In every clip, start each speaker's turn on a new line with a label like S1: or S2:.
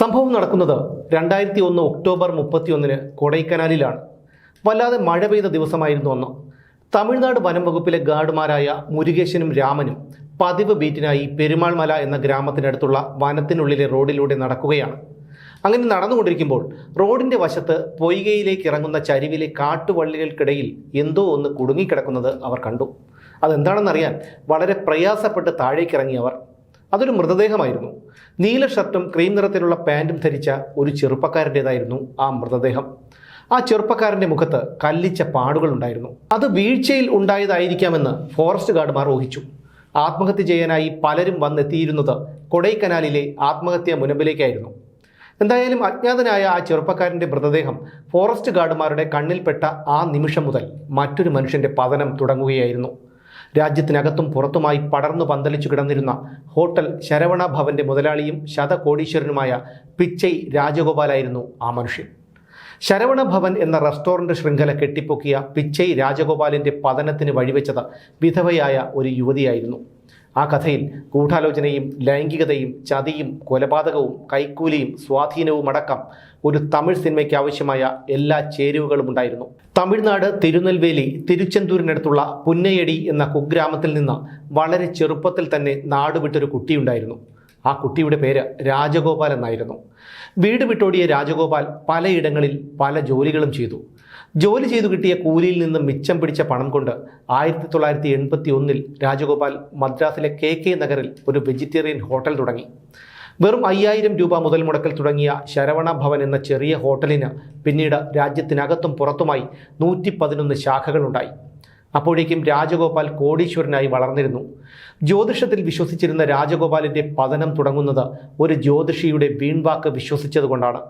S1: സംഭവം നടക്കുന്നത് രണ്ടായിരത്തി ഒന്ന് ഒക്ടോബർ മുപ്പത്തിയൊന്നിന് കൊടൈക്കനാലിലാണ്. വല്ലാതെ മഴ പെയ്ത ദിവസമായിരുന്നു അന്ന്. തമിഴ്നാട് വനം വകുപ്പിലെ ഗാർഡുമാരായ മുരുകേശനും രാമനും പതിവ് ബീറ്റിനായി പെരുമാൾമല എന്ന ഗ്രാമത്തിനടുത്തുള്ള വനത്തിനുള്ളിലെ റോഡിലൂടെ നടക്കുകയാണ്. അങ്ങനെ നടന്നുകൊണ്ടിരിക്കുമ്പോൾ റോഡിന്റെ വശത്ത് പൊയ്കയിലേക്ക് ഇറങ്ങുന്ന ചരിവിലെ കാട്ടുവള്ളികൾക്കിടയിൽ എന്തോ ഒന്ന് കുടുങ്ങിക്കിടക്കുന്നത് അവർ കണ്ടു. അതെന്താണെന്നറിയാൻ വളരെ പ്രയാസപ്പെട്ട് താഴേക്കിറങ്ങി അവർ അതൊരു മൃതദേഹമായിരുന്നു. നീല ഷർട്ടും ക്രീം നിറത്തിലുള്ള പാന്റും ധരിച്ച ഒരു ചെറുപ്പക്കാരന്റേതായിരുന്നു ആ മൃതദേഹം. ആ ചെറുപ്പക്കാരന്റെ മുഖത്ത് കല്ലിച്ച പാടുകൾ ഉണ്ടായിരുന്നു. അത് വീഴ്ചയിൽ ഉണ്ടായതായിരിക്കാമെന്ന് ഫോറസ്റ്റ് ഗാർഡുമാർ ഊഹിച്ചു ആത്മഹത്യ ചെയ്യാനായി പലരും വന്നെത്തിയിരുന്നത് കൊടൈക്കനാലിലെ ആത്മഹത്യാ മുനമ്പിലേക്കായിരുന്നു. എന്തായാലും അജ്ഞാതനായ ആ ചെറുപ്പക്കാരന്റെ മൃതദേഹം ഫോറസ്റ്റ് ഗാർഡുമാരുടെ കണ്ണിൽപ്പെട്ട ആ നിമിഷം മുതൽ മറ്റൊരു മനുഷ്യന്റെ പതനം തുടങ്ങുകയായിരുന്നു. രാജ്യത്തിനകത്തും പുറത്തുമായി പടർന്നു പന്തലിച്ചു കിടന്നിരുന്ന ഹോട്ടൽ ശരവണ ഭവന്റെ മുതലാളിയും ശതകോടീശ്വരനുമായ പിച്ചൈ രാജഗോപാലായിരുന്നു ആ മനുഷ്യൻ. ശരവണ ഭവൻ എന്ന റെസ്റ്റോറന്റ് ശൃംഖല കെട്ടിപ്പൊക്കിയ പിച്ചൈ രാജഗോപാലിന്റെ പതനത്തിന് വഴിവെച്ചത് വിധവയായ ഒരു യുവതിയായിരുന്നു. ആ കഥയിൽ ഗൂഢാലോചനയും ലൈംഗികതയും ചതിയും കൊലപാതകവും കൈക്കൂലിയും സ്വാധീനവും അടക്കം ഒരു തമിഴ് സിനിമയ്ക്ക് ആവശ്യമായ എല്ലാ ചേരുവകളും ഉണ്ടായിരുന്നു. തമിഴ്നാട് തിരുനെൽവേലി തിരുച്ചെന്തൂരിനടുത്തുള്ള പുന്നയടി എന്ന കുഗ്രാമത്തിൽ നിന്ന് വളരെ ചെറുപ്പത്തിൽ തന്നെ നാടുവിട്ടൊരു കുട്ടിയുണ്ടായിരുന്നു. ആ കുട്ടിയുടെ പേര് രാജഗോപാൽ എന്നായിരുന്നു. വീട് വിട്ടോടിയ രാജഗോപാൽ പലയിടങ്ങളിൽ പല ജോലികളും ചെയ്തു. ജോലി ചെയ്തു കിട്ടിയ കൂലിയിൽ നിന്ന് മിച്ചം പിടിച്ച പണം കൊണ്ട് ആയിരത്തി തൊള്ളായിരത്തി എൺപത്തി ഒന്നിൽ രാജഗോപാൽ മദ്രാസിലെ കെ കെ നഗറിൽ ഒരു വെജിറ്റേറിയൻ ഹോട്ടൽ തുടങ്ങി. വെറും അയ്യായിരം രൂപ മുതൽ മുടക്കൽ തുടങ്ങിയ ശരവണ ഭവൻ എന്ന ചെറിയ ഹോട്ടലിന് പിന്നീട് രാജ്യത്തിനകത്തും പുറത്തുമായി നൂറ്റി പതിനൊന്ന് ശാഖകളുണ്ടായി. അപ്പോഴേക്കും രാജഗോപാൽ കോടീശ്വരനായി വളർന്നിരുന്നു. ജ്യോതിഷത്തിൽ വിശ്വസിച്ചിരുന്ന രാജഗോപാലിന്റെ പതനം തുടങ്ങുന്നത് ഒരു ജ്യോതിഷിയുടെ വീൺവാക്ക് വിശ്വസിച്ചതുകൊണ്ടാണ്.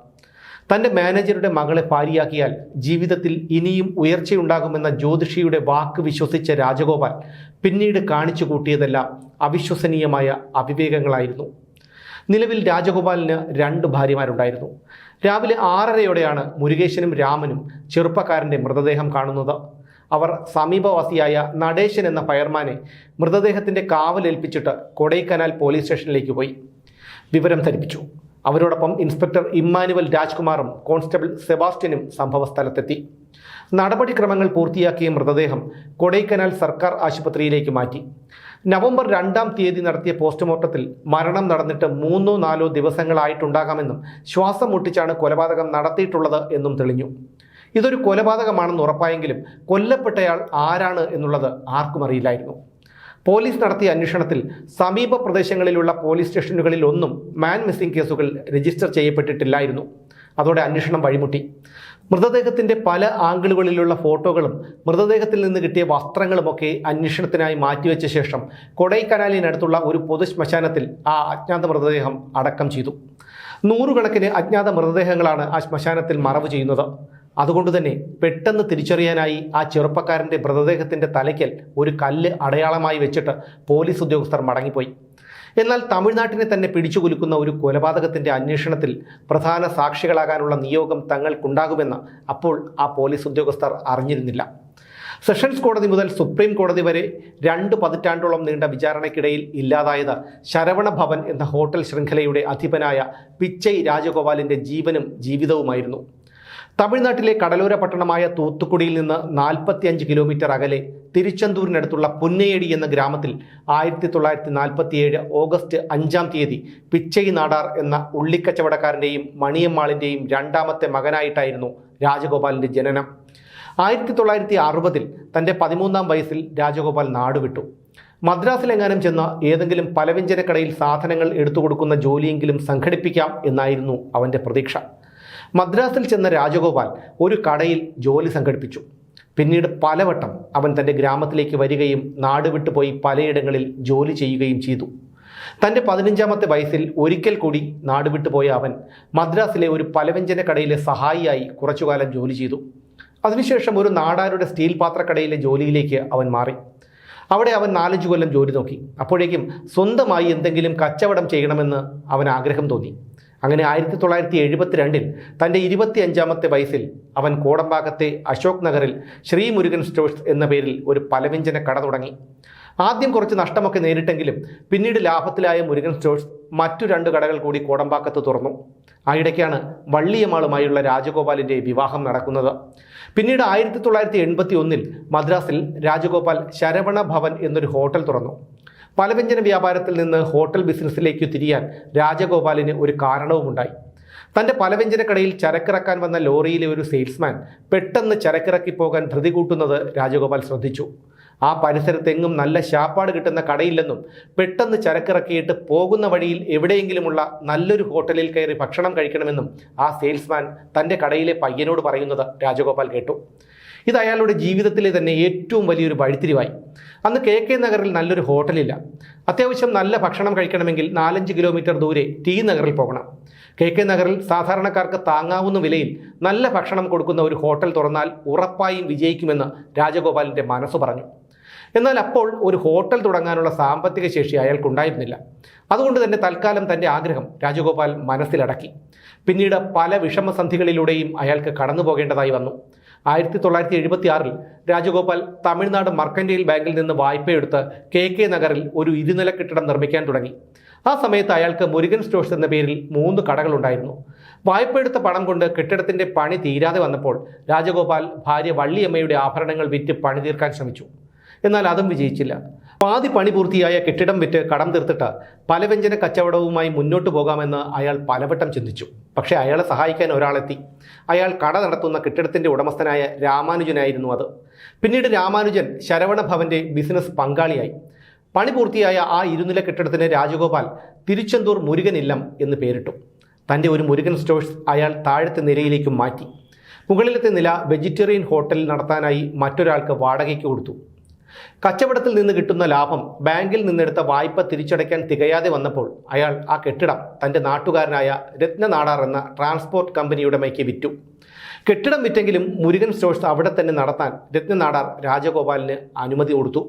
S1: തന്റെ മാനേജറുടെ മകളെ ഭാര്യയാക്കിയാൽ ജീവിതത്തിൽ ഇനിയും ഉയർച്ചയുണ്ടാകുമെന്ന ജ്യോതിഷിയുടെ വാക്ക് വിശ്വസിച്ച രാജഗോപാൽ പിന്നീട് കാണിച്ചു കൂട്ടിയതെല്ലാം അവിശ്വസനീയമായ അവിവേകങ്ങളായിരുന്നു. നിലവിൽ രാജഗോപാലിന് രണ്ട് ഭാര്യമാരുണ്ടായിരുന്നു. രാവിലെ ആറരയോടെയാണ് മുരുകേശനും രാമനും ചെറുപ്പക്കാരന്റെ മൃതദേഹം കാണുന്നത്. അവർ സമീപവാസിയായ നടേശൻ എന്ന ഫയർമാനെ മൃതദേഹത്തിന്റെ കാവലേൽപ്പിച്ചിട്ട് കൊടൈക്കനാൽ പോലീസ് സ്റ്റേഷനിലേക്ക് പോയി. വിവരം ധരിപ്പിച്ചു. അവരോടൊപ്പം ഇൻസ്പെക്ടർ ഇമ്മാനുവൽ രാജ്കുമാറും കോൺസ്റ്റബിൾ സെബാസ്റ്റ്യനും സംഭവസ്ഥലത്തെത്തി. നടപടിക്രമങ്ങൾ പൂർത്തിയാക്കിയ മൃതദേഹം കൊടൈക്കനാൽ സർക്കാർ ആശുപത്രിയിലേക്ക് മാറ്റി. നവംബർ രണ്ടാം തീയതി നടത്തിയ പോസ്റ്റ്മോർട്ടത്തിൽ മരണം നടന്നിട്ട് മൂന്നോ നാലോ ദിവസങ്ങളായിട്ടുണ്ടാകാമെന്നും ശ്വാസം മുട്ടിച്ചാണ് കൊലപാതകം നടത്തിയിട്ടുള്ളത് എന്നും തെളിഞ്ഞു. ഇതൊരു കൊലപാതകമാണെന്ന് ഉറപ്പായെങ്കിലും കൊല്ലപ്പെട്ടയാൾ ആരാണ് എന്നുള്ളത് ആർക്കും അറിയില്ലായിരുന്നു. പോലീസ് നടത്തിയ അന്വേഷണത്തിൽ സമീപ പ്രദേശങ്ങളിലുള്ള പോലീസ് സ്റ്റേഷനുകളിൽ ഒന്നും മാൻ മിസ്സിംഗ് കേസുകൾ രജിസ്റ്റർ ചെയ്യപ്പെട്ടിട്ടില്ലായിരുന്നു. അതോടെ അന്വേഷണം വഴിമുട്ടി. മൃതദേഹത്തിന്റെ പല ആംഗിളുകളിലുള്ള ഫോട്ടോകളും മൃതദേഹത്തിൽ നിന്ന് കിട്ടിയ വസ്ത്രങ്ങളുമൊക്കെ അന്വേഷണത്തിനായി മാറ്റിവെച്ച ശേഷം കൊടൈക്കനാലിനടുത്തുള്ള ഒരു പൊതു ശ്മശാനത്തിൽ ആ അജ്ഞാത മൃതദേഹം അടക്കം ചെയ്തു. നൂറുകണക്കിന് അജ്ഞാത മൃതദേഹങ്ങളാണ് ആ ശ്മശാനത്തിൽ മറവ് ചെയ്യുന്നത്. അതുകൊണ്ട് തന്നെ പെട്ടെന്ന് തിരിച്ചറിയാനായി ആ ചെറുപ്പക്കാരന്റെ മൃതദേഹത്തിന്റെ തലയ്ക്കൽ ഒരു കല്ല് അടയാളമായി വെച്ചിട്ട് പോലീസ് ഉദ്യോഗസ്ഥർ മടങ്ങിപ്പോയി. എന്നാൽ തമിഴ്നാട്ടിനെ തന്നെ പിടിച്ചുകുലുക്കുന്ന ഒരു കൊലപാതകത്തിന്റെ അന്വേഷണത്തിൽ പ്രധാന സാക്ഷികളാകാനുള്ള നിയോഗം തങ്ങൾക്കുണ്ടാകുമെന്ന് അപ്പോൾ ആ പോലീസ് ഉദ്യോഗസ്ഥർ അറിഞ്ഞിരുന്നില്ല. സെഷൻസ് കോടതി മുതൽ സുപ്രീം കോടതി വരെ രണ്ട് പതിറ്റാണ്ടോളം നീണ്ട വിചാരണയ്ക്കിടയിൽ ഇല്ലാതായത് ശരവണ ഭവൻ എന്ന ഹോട്ടൽ ശൃംഖലയുടെ അധിപനായ പിച്ചൈ രാജഗോപാലിന്റെ ജീവനും ജീവിതവുമായിരുന്നു. തമിഴ്നാട്ടിലെ കടലോര പട്ടണമായ തൂത്തുക്കുടിയിൽ നിന്ന് നാൽപ്പത്തിയഞ്ച് കിലോമീറ്റർ അകലെ തിരുച്ചെന്തൂരിനടുത്തുള്ള പുന്നയേടി എന്ന ഗ്രാമത്തിൽ ആയിരത്തി തൊള്ളായിരത്തി നാൽപ്പത്തിയേഴ് ഓഗസ്റ്റ് അഞ്ചാം തീയതി പിച്ചൈ നാടാർ എന്ന ഉള്ളിക്കച്ചവടക്കാരന്റെയും മണിയമ്മാളിന്റെയും രണ്ടാമത്തെ മകനായിട്ടായിരുന്നു രാജഗോപാലിന്റെ ജനനം. ആയിരത്തി തൊള്ളായിരത്തി അറുപതിൽ തന്റെ പതിമൂന്നാം വയസ്സിൽ രാജഗോപാൽ നാടുവിട്ടു. മദ്രാസിലെങ്ങാനും ചെന്ന ഏതെങ്കിലും പലവ്യഞ്ജനക്കടയിൽ സാധനങ്ങൾ എടുത്തു കൊടുക്കുന്ന ജോലിയെങ്കിലും സംഘടിപ്പിക്കാം എന്നായിരുന്നു അവന്റെ പ്രതീക്ഷ. മദ്രാസിൽ ചെന്ന രാജഗോപാൽ ഒരു കടയിൽ ജോലി സംഘടിപ്പിച്ചു. പിന്നീട് പലവട്ടം അവൻ തന്റെ ഗ്രാമത്തിലേക്ക് വരികയും നാട് വിട്ടുപോയി പലയിടങ്ങളിൽ ജോലി ചെയ്യുകയും ചെയ്തു. തന്റെ പതിനഞ്ചാമത്തെ വയസ്സിൽ ഒരിക്കൽ കൂടി നാട് വിട്ടുപോയ അവൻ മദ്രാസിലെ ഒരു പലവ്യഞ്ജന കടയിലെ സഹായിയായി കുറച്ചുകാലം ജോലി ചെയ്തു. അതിനുശേഷം ഒരു നാടാരുടെ സ്റ്റീൽ പാത്രക്കടയിലെ ജോലിയിലേക്ക് അവൻ മാറി. അവിടെ അവൻ നാലഞ്ച് കൊല്ലം ജോലി നോക്കി. അപ്പോഴേക്കും സ്വന്തമായി എന്തെങ്കിലും കച്ചവടം ചെയ്യണമെന്ന് അവൻ ആഗ്രഹം തോന്നി. അങ്ങനെ ആയിരത്തി തൊള്ളായിരത്തി എഴുപത്തിരണ്ടിൽ തന്റെ ഇരുപത്തി അഞ്ചാമത്തെ വയസ്സിൽ അവൻ കോടമ്പാക്കത്തെ അശോക് നഗറിൽ ശ്രീ മുരുകൻ സ്റ്റോഴ്സ് എന്ന പേരിൽ ഒരു പലവ്യഞ്ജന കട തുടങ്ങി. ആദ്യം കുറച്ച് നഷ്ടമൊക്കെ നേരിട്ടെങ്കിലും പിന്നീട് ലാഭത്തിലായ മുരുകൻ സ്റ്റോഴ്സ് മറ്റു രണ്ട് കടകൾ കൂടി കോടമ്പാക്കത്ത് തുറന്നു. ആ ഇടയ്ക്കാണ് വള്ളിയമാളുമായുള്ള രാജഗോപാലിന്റെ വിവാഹം നടക്കുന്നത്. പിന്നീട് ആയിരത്തി തൊള്ളായിരത്തി എൺപത്തി ഒന്നിൽ മദ്രാസിൽ രാജഗോപാൽ ശരവണ ഭവൻ എന്നൊരു ഹോട്ടൽ തുറന്നു. പലവ്യഞ്ജന വ്യാപാരത്തിൽ നിന്ന് ഹോട്ടൽ ബിസിനസ്സിലേക്ക് തിരിയാൻ രാജഗോപാലിന് ഒരു കാരണവുമുണ്ടായി. തന്റെ പലവ്യഞ്ജന കടയിൽ ചരക്കിറക്കാൻ വന്ന ലോറിയിലെ ഒരു സെയിൽസ്മാൻ പെട്ടെന്ന് ചരക്കിറക്കി പോകാൻ ധൃതി കൂട്ടുന്നത് രാജഗോപാൽ ശ്രദ്ധിച്ചു. ആ പരിസരത്തെങ്ങും നല്ല ശാപ്പാട് കിട്ടുന്ന കടയില്ലെന്നും പെട്ടെന്ന് ചരക്കിറക്കിയിട്ട് പോകുന്ന വഴിയിൽ എവിടെയെങ്കിലുമുള്ള നല്ലൊരു ഹോട്ടലിൽ കയറി ഭക്ഷണം കഴിക്കണമെന്നും ആ സെയിൽസ്മാൻ തന്റെ കടയിലെ പയ്യനോട് പറയുന്നത് രാജഗോപാൽ കേട്ടു. ഇത് അയാളുടെ ജീവിതത്തിലെ തന്നെ ഏറ്റവും വലിയൊരു വഴിത്തിരിവായി. അന്ന് കെ കെ നഗറിൽ നല്ലൊരു ഹോട്ടലില്ല. അത്യാവശ്യം നല്ല ഭക്ഷണം കഴിക്കണമെങ്കിൽ നാലഞ്ച് കിലോമീറ്റർ ദൂരെ ടി നഗറിൽ പോകണം. കെ കെ നഗറിൽ സാധാരണക്കാർക്ക് താങ്ങാവുന്ന വിലയിൽ നല്ല ഭക്ഷണം കൊടുക്കുന്ന ഒരു ഹോട്ടൽ തുറന്നാൽ ഉറപ്പായും വിജയിക്കുമെന്ന് രാജഗോപാലിന്റെ മനസ്സ് പറഞ്ഞു. എന്നാൽ അപ്പോൾ ഒരു ഹോട്ടൽ തുടങ്ങാനുള്ള സാമ്പത്തിക ശേഷി അയാൾക്കുണ്ടായിരുന്നില്ല. അതുകൊണ്ട് തന്നെ തൽക്കാലം തന്റെ ആഗ്രഹം രാജഗോപാൽ മനസ്സിലടക്കി. പിന്നീട് പല വിഷമസന്ധികളിലൂടെയും അയാൾക്ക് കടന്നു പോകേണ്ടതായി വന്നു. ആയിരത്തി തൊള്ളായിരത്തി എഴുപത്തി ആറിൽ രാജഗോപാൽ തമിഴ്നാട് മർക്കന്റൈൽ ബാങ്കിൽ നിന്ന് വായ്പയെടുത്ത് കെ കെ നഗറിൽ ഒരു ഇരുനില കെട്ടിടം നിർമ്മിക്കാൻ തുടങ്ങി. ആ സമയത്ത് അയാൾക്ക് മുരുകൻ സ്റ്റോഴ്സ് എന്ന പേരിൽ മൂന്ന് കടകളുണ്ടായിരുന്നു. വായ്പയെടുത്ത പണം കൊണ്ട് കെട്ടിടത്തിന്റെ പണി തീരാതെ വന്നപ്പോൾ രാജഗോപാൽ ഭാര്യ വള്ളിയമ്മയുടെ ആഭരണങ്ങൾ വിറ്റ് പണി തീർക്കാൻ ശ്രമിച്ചു. എന്നാൽ അതും വിജയിച്ചില്ല. പാതി പണി പൂർത്തിയായ കെട്ടിടം വിറ്റ് കടം തീർത്തിട്ട് പലവ്യഞ്ജന കച്ചവടവുമായി മുന്നോട്ട് പോകാമെന്ന് അയാൾ പലവട്ടം ചിന്തിച്ചു. പക്ഷേ അയാളെ സഹായിക്കാൻ ഒരാളെത്തി. അയാൾ കട നടത്തുന്ന കെട്ടിടത്തിന്റെ ഉടമസ്ഥനായ രാമാനുജനായിരുന്നു അത്. പിന്നീട് രാമാനുജൻ ശരവണ ഭവന്റെ ബിസിനസ് പങ്കാളിയായി. പണി പൂർത്തിയായ ആ ഇരുനില കെട്ടിടത്തിന് രാജഗോപാൽ തിരുച്ചെന്തൂർ മുരുകൻ ഇല്ലം എന്ന് പേരിട്ടു. തന്റെ ഒരു മുരുകൻ സ്റ്റോഴ്സ് അയാൾ താഴത്തെ നിലയിലേക്ക് മാറ്റി. മുകളിലത്തെ നില വെജിറ്റേറിയൻ ഹോട്ടൽ നടത്താനായി മറ്റൊരാൾക്ക് വാടകയ്ക്ക് കൊടുത്തു. കച്ചവടത്തിൽ നിന്ന് കിട്ടുന്ന ലാഭം ബാങ്കിൽ നിന്നെടുത്ത വായ്പ തിരിച്ചടയ്ക്കാൻ തികയാതെ വന്നപ്പോൾ അയാൾ ആ കെട്ടിടം തന്റെ നാട്ടുകാരനായ രത്നനാടാർ എന്ന ട്രാൻസ്പോർട്ട് കമ്പനിയുടെ മൈക്ക് വിറ്റു. കെട്ടിടം വിറ്റെങ്കിലും മുരുകൻ സ്റ്റോഴ്സ് അവിടെ തന്നെ നടത്താൻ രത്നനാടാർ രാജഗോപാലിന് അനുമതി കൊടുത്തു.